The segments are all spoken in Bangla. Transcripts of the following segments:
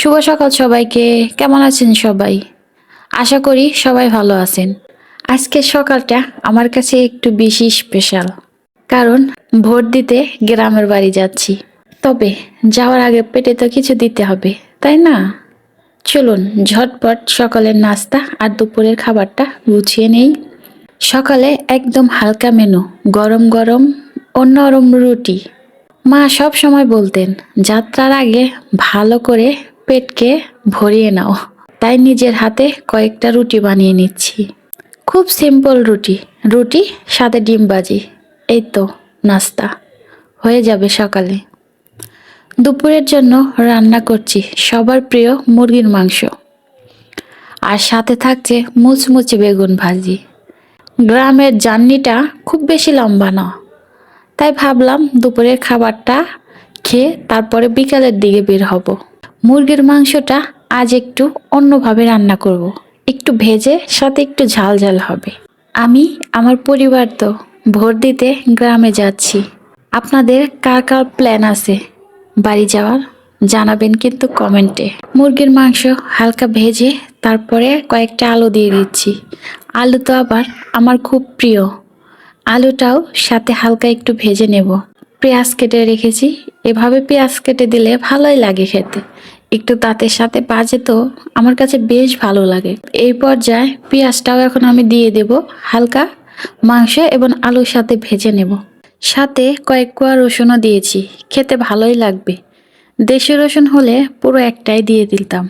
শুভ সকাল সবাইকে। কেমন আছেন সবাই? আশা করি সবাই ভালো আছেন। আজকের সকালটা আমার কাছে একটু বেশি স্পেশাল কারণ ভোট দিতে গ্রামের বাড়ি যাচ্ছি। তবে যাওয়ার আগে পেটে তো কিছু দিতে হবে, তাই না? চলুন, ঝটপট সকালের নাস্তা আর দুপুরের খাবারটা গুছিয়ে নেই। সকালে একদম হালকা মেনু, গরম গরম ও নরম রুটি। মা সব সময় বলতেন, যাত্রার আগে ভালো করে পেটকে ভরিয়ে নাও। তাই নিজের হাতে কয়েকটা রুটি বানিয়ে নিচ্ছি। খুব সিম্পল রুটি। রুটি, সাথে ডিম ভাজি। এই তো, নাস্তা। হয়ে যাবে সকালে। দুপুরের জন্য রান্না করছি সবার প্রিয় মুরগির মাংস। আর সাথে থাকছে মুচমুচে বেগুন ভাজি। গ্রামের জার্নিটা খুব বেশি লম্বা না। তাই ভাবলাম দুপুরের খাবারটা খেয়ে তারপরে বিকালের দিকে বের হব। মুরগির মাংসটা আজ একটু অন্যভাবে রান্না করব। একটু ভেজে, সাথে একটু ঝাল ঝাল হবে। আমি, আমার পরিবার তো ভোট দিতে গ্রামে যাচ্ছি। আপনাদের কার কার প্ল্যান আছে? বাড়ি যাওয়ার? জানাবেন কিন্তু কমেন্টে। মুরগির মাংস হালকা ভেজে, তারপরে কয়েকটা আলু দিয়ে দিচ্ছি। আলু তো আবার আমার খুব প্রিয়। আলুটাও সাথে হালকা একটু ভেজে নেব। পেঁয়াজ কেটে রেখেছি। এভাবে পেঁয়াজ কেটে দিলে ভালোই লাগে খেতে। একটু তাঁতের সাথে বাজে তো আমার কাছে বেশ ভালো লাগে। এই পর্যায়ে পেঁয়াজটাও এখন আমি দিয়ে দেব হালকা মাংস এবং আলুর সাথে ভেজে নেব। সাথে কয়েক কোয়া রসুনও দিয়েছি, খেতে ভালোই লাগবে। দেশি রসুন হলে পুরো একটাই দিয়ে দিতাম।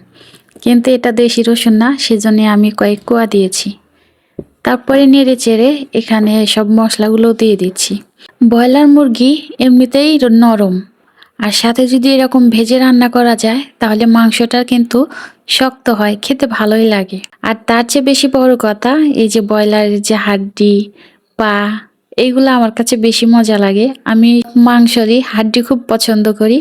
কিন্তু এটা দেশি রসুন না, সেজন্য আমি কয়েক কোয়া দিয়েছি। তারপরে নেড়ে চেড়ে এখানে সব মশলাগুলো দিয়ে দিচ্ছি। ব্রয়লার মুরগি এমনিতেই নরম। আর সাথে যদি এরকম ভেজে রান্না করা যায়, তাহলে মাংসটা কিন্তু শক্ত হয়, খেতে ভালোই লাগে। আর তার চেয়ে বেশি বড় কথা, এই যে ব্রয়লারের যে হাড্ডি, পা, এইগুলো আমার কাছে বেশি মজা লাগে। আমি মাংসরই হাড্ডি খুব পছন্দ করি।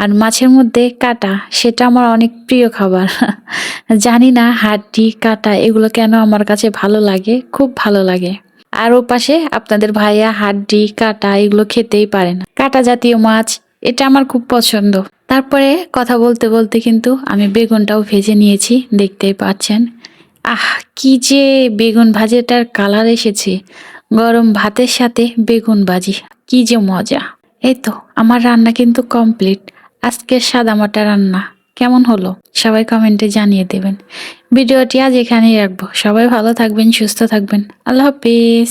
আর মাছের মধ্যে কাটা, সেটা আমার অনেক প্রিয় খাবার। জানি না হাড্ডি, কাটা এগুলো কেন আমার কাছে ভালো লাগে, খুব ভালো লাগে। আর ও পাশে আপনাদের ভাইয়া হাড্ডি, কাটা এগুলো খেতেই পারে না। কাটা জাতীয় মাছ, এটা আমার খুব পছন্দ। তারপরে কথা বলতে বলতে কিন্তু আমি বেগুনটাও ভেজে নিয়েছি, দেখতেই পাচ্ছেন। আহ, কি যে বেগুন ভাজিটার কালার এসেছে। গরম ভাতের সাথে বেগুন ভাজি, কি যে মজা। এই তো, আমার রান্না কিন্তু কমপ্লিট। আজকের সাদামাটা রান্না। কেমন হলো? সবাই কমেন্টে জানিয়ে দেবেন। ভিডিওটি আজ এখানেই রাখব। সবাই ভালো থাকবেন, সুস্থ থাকবেন। আল্লাহ হাফিজ।